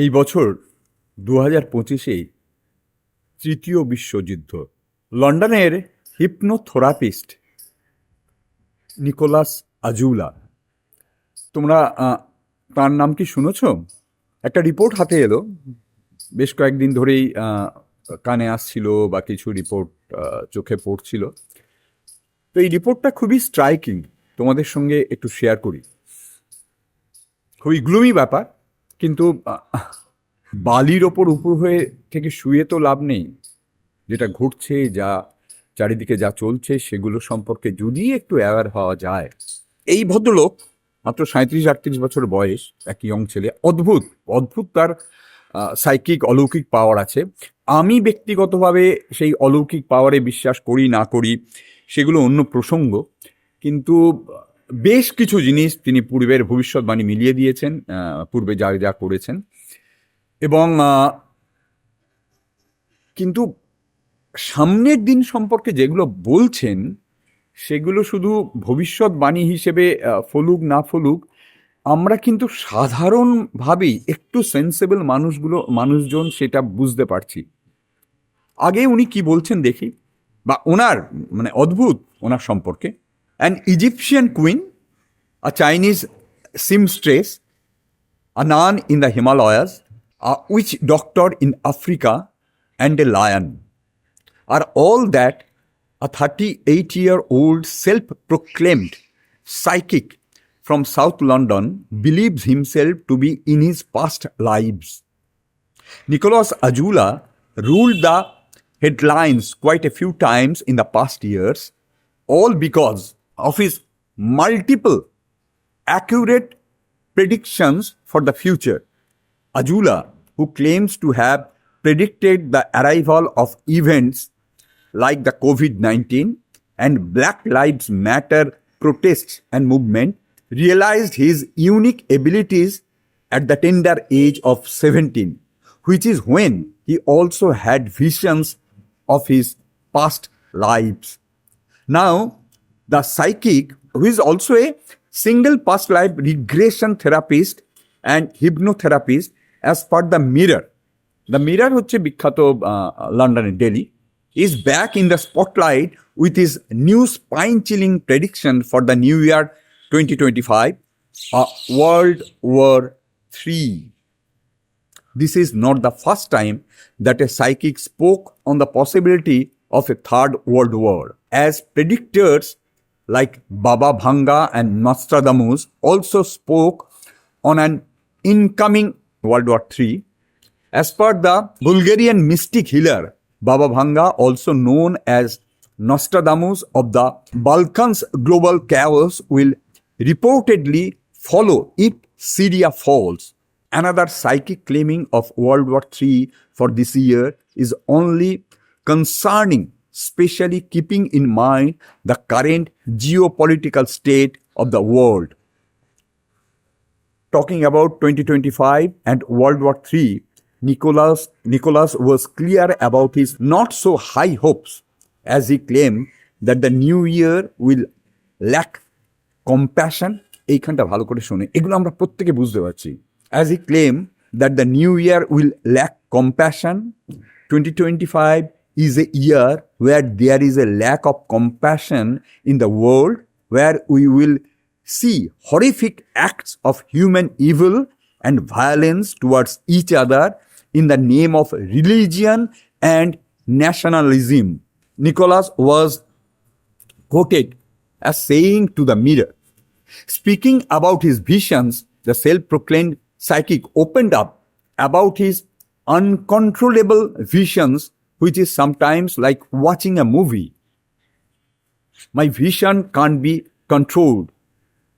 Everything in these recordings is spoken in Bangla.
এই বছর দু হাজার পঁচিশে তৃতীয় বিশ্বযুদ্ধ। লন্ডনের হিপনোথেরাপিস্ট নিকোলাস আজুলা। তোমরা তার নাম কি শুনেছ? একটা রিপোর্ট হাতে এলো। বেশ কয়েকদিন ধরেই কানে আসছিল বা কিছু রিপোর্ট চোখে পড়ছিল। তো এই রিপোর্টটা খুবই স্ট্রাইকিং। তোমাদের সঙ্গে একটু শেয়ার করি। খুবই গ্লুমি ব্যাপার। কিন্তু বালির ওপর উপর হয়ে থেকে শুয়ে তো লাভ নেই। যেটা ঘটছে, যা চারিদিকে যা চলছে, সেগুলো সম্পর্কে যদি একটু অ্যাওয়ার হওয়া যায়। এই ভদ্রলোক মাত্র সাঁত্রিশ আটত্রিশ বছর বয়স এক ইয়ং ছেলে, অদ্ভুত অদ্ভুত তার সাইকিক অলৌকিক পাওয়ার আছে। আমি ব্যক্তিগতভাবে সেই অলৌকিক পাওয়ারে বিশ্বাস করি, না করি, সেগুলো অন্য প্রসঙ্গ। কিন্তু বেশ কিছু জিনিস তিনি পূর্বের ভবিষ্যৎবাণী মিলিয়ে দিয়েছেন পূর্বে যা যা করেছেন। এবং কিন্তু সামনের দিন সম্পর্কে যেগুলো বলছেন, সেগুলো শুধু ভবিষ্যৎবাণী হিসেবে ফলুক না ফলুক, আমরা কিন্তু সাধারণভাবেই একটু সেন্সেবল মানুষগুলো, মানুষজন সেটা বুঝতে পারছি। আগে উনি কি বলছেন দেখি? বা ওনার মানে অদ্ভুত ওনার সম্পর্কে। an Egyptian queen, a Chinese seamstress, a nun in the Himalayas, a witch doctor in Africa, and a lion are all that a 38 year old self proclaimed psychic from South London believes himself to be in his past lives. Nicholas Ajula ruled the headlines quite a few times in the past years, all because of his multiple accurate predictions for the future. Ajula, who claims to have predicted the arrival of events like the COVID 19 and Black Lives Matter protests and movement, realized his unique abilities at the tender age of 17, which is when he also had visions of his past lives. Now, the psychic, who is also a single past life regression therapist and hypnotherapist, as per the Mirror, the Mirror হচ্ছে বিখ্যাত লন্ডনের Daily is back in the spotlight with his new spine-chilling prediction for the new year 2025, a World War III. This is not the first time that a psychic spoke on the possibility of a third world war. As predictors like Baba Bhanga and Nostradamus also spoke on an incoming World War III. As per the Bulgarian mystic healer Baba Bhanga, also known as Nostradamus of the Balkans, global chaos will reportedly follow if Syria falls. Another psychic claiming of World War III for this year is only concerning, especially keeping in mind the current geopolitical state of the world. Talking about 2025 and World War III, Nicholas, Nicholas was clear about his not so high hopes as he claimed that the new year will lack compassion এইখানটা ভালো করে শুনে এগুলো আমরা প্রত্যেকে বুঝতে পারছি as I claim that the new year will lack compassion twenty twenty five is a year where there is a lack of compassion in the world, where we will see horrific acts of human evil and violence towards each other in the name of religion and nationalism. Nicholas was quoted as saying to the mirror, speaking about his visions, the self proclaimed psychic opened up about his uncontrollable visions which is sometimes like watching a movie. My vision can't be controlled.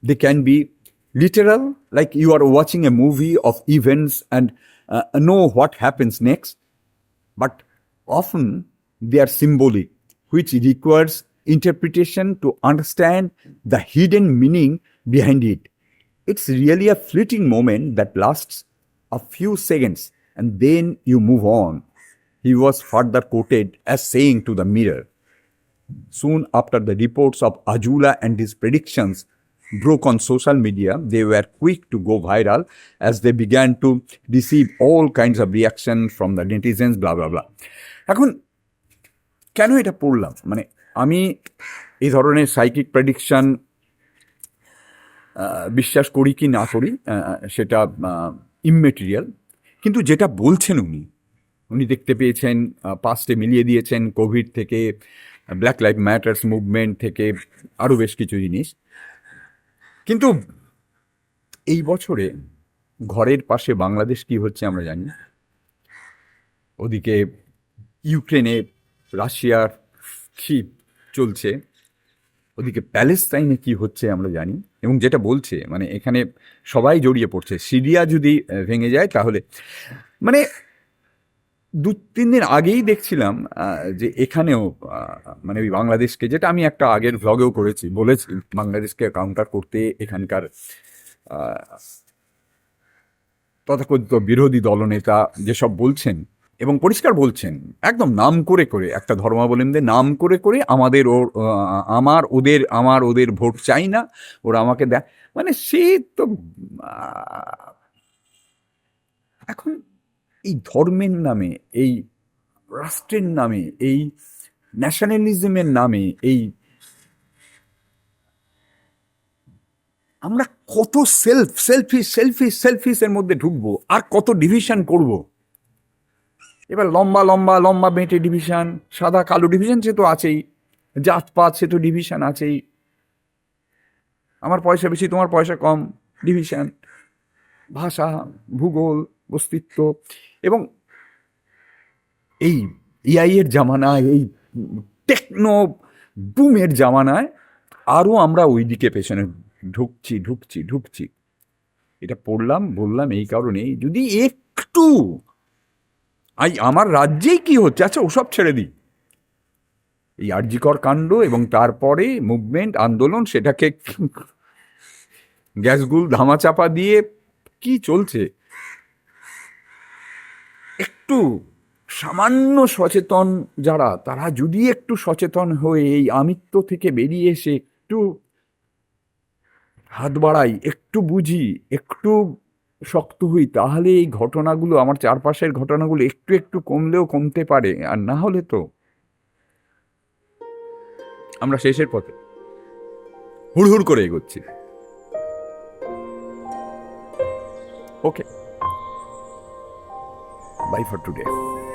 They can be literal, like you are watching a movie of events and uh, know what happens next. But often they are symbolic, which requires interpretation to understand the hidden meaning behind it. It's really a fleeting moment that lasts a few seconds and then you move on. He was further quoted as saying to the mirror, Soon after the reports of Ajula and his predictions broke on social media, they were quick to go viral as they began to receive all kinds of reaction from the netizens, blah, blah, blah. এখন কেন এটা পড়লাম মানে আমি এই ধরনের সাইকিক প্রেডিকশন বিশ্বাস করি কি না করি সেটা ইমমেটেরিয়াল কিন্তু যেটা বলছেন উনি উনি দেখতে পেয়েছেন পাস্টে মিলিয়ে দিয়েছেন কোভিড থেকে ব্ল্যাক লাইফ ম্যাটার্স মুভমেন্ট থেকে আরও বেশ কিছু জিনিস। কিন্তু এই বছরে ঘরের পাশে বাংলাদেশ কি হচ্ছে আমরা জানি না। ওদিকে ইউক্রেনে রাশিয়ার কি চলছে, ওদিকে প্যালেস্তাইনে কি হচ্ছে আমরা জানি। এবং যেটা বলছে মানে এখানে সবাই জড়িয়ে পড়ছে। সিরিয়া যদি ভেঙে যায় তাহলে মানে দু তিন দিন আগেই দেখছিলাম যে এখানেও মানে ওই বাংলাদেশকে, যেটা আমি একটা আগের ভ্লগেও করেছি, বলেছি, বাংলাদেশকে কাউন্টার করতে এখানকার তথাকথিত বিরোধী দলনেতা যেসব বলছেন এবং পরিষ্কার বলছেন, একদম নাম করে করে, একটা ধর্মাবলম্বীদের নাম করে করে আমাদের ওর আমার ওদের আমার ওদের ভোট চাই না, ওরা আমাকে দেয়। মানে সে তো এখন এই ধর্মের নামে, এই রাষ্ট্রের নামে, এই ন্যাশনালিজমের নামে, এই আমরা কত সেলফ সেলফি সেলফিশ সেলফিসের মধ্যে ঢুকবো আর কত ডিভিশন করব। এবার লম্বা লম্বা লম্বা বেঁটে ডিভিশন সাদা, কালো ডিভিশন সে তো আছেই, জাতপাত সে তো ডিভিশন আছেই। আমার পয়সা বেশি, তোমার পয়সা কম ডিভিশন ভাষা, ভূগোল অস্তিত্ব এবং এই এআইয়ের জামানায়, এই টেকনো বুমের জামানায় আরও আমরা ওই দিকে পেছনে ঢুকছি ঢুকছি ঢুকছি। এটা পড়লাম, বললাম, এই কারণেই যদি একটু, আই, আমার রাজ্যেই কি হচ্ছে? আচ্ছা ওসব ছেড়ে দিই। এই আর্যিকর কাণ্ড এবং তারপরে মুভমেন্ট আন্দোলন, সেটাকে গ্যাসগুল ধামাচাপা দিয়ে কি চলছে? একটু সামান্য সচেতন যারা, তারা যদি একটু সচেতন হয়ে এই আমিত্ব থেকে বেরিয়ে এসে একটু হাত বাড়াই, একটু বুঝি, একটু শক্ত হই, তাহলে এই ঘটনাগুলো, আমার চারপাশের ঘটনাগুলো একটু একটু কমলেও কমতে পারে। আর না হলে তো আমরা শেষের পথে হুড়হুড় করে এগোচ্ছি। ওকে। Bye for today.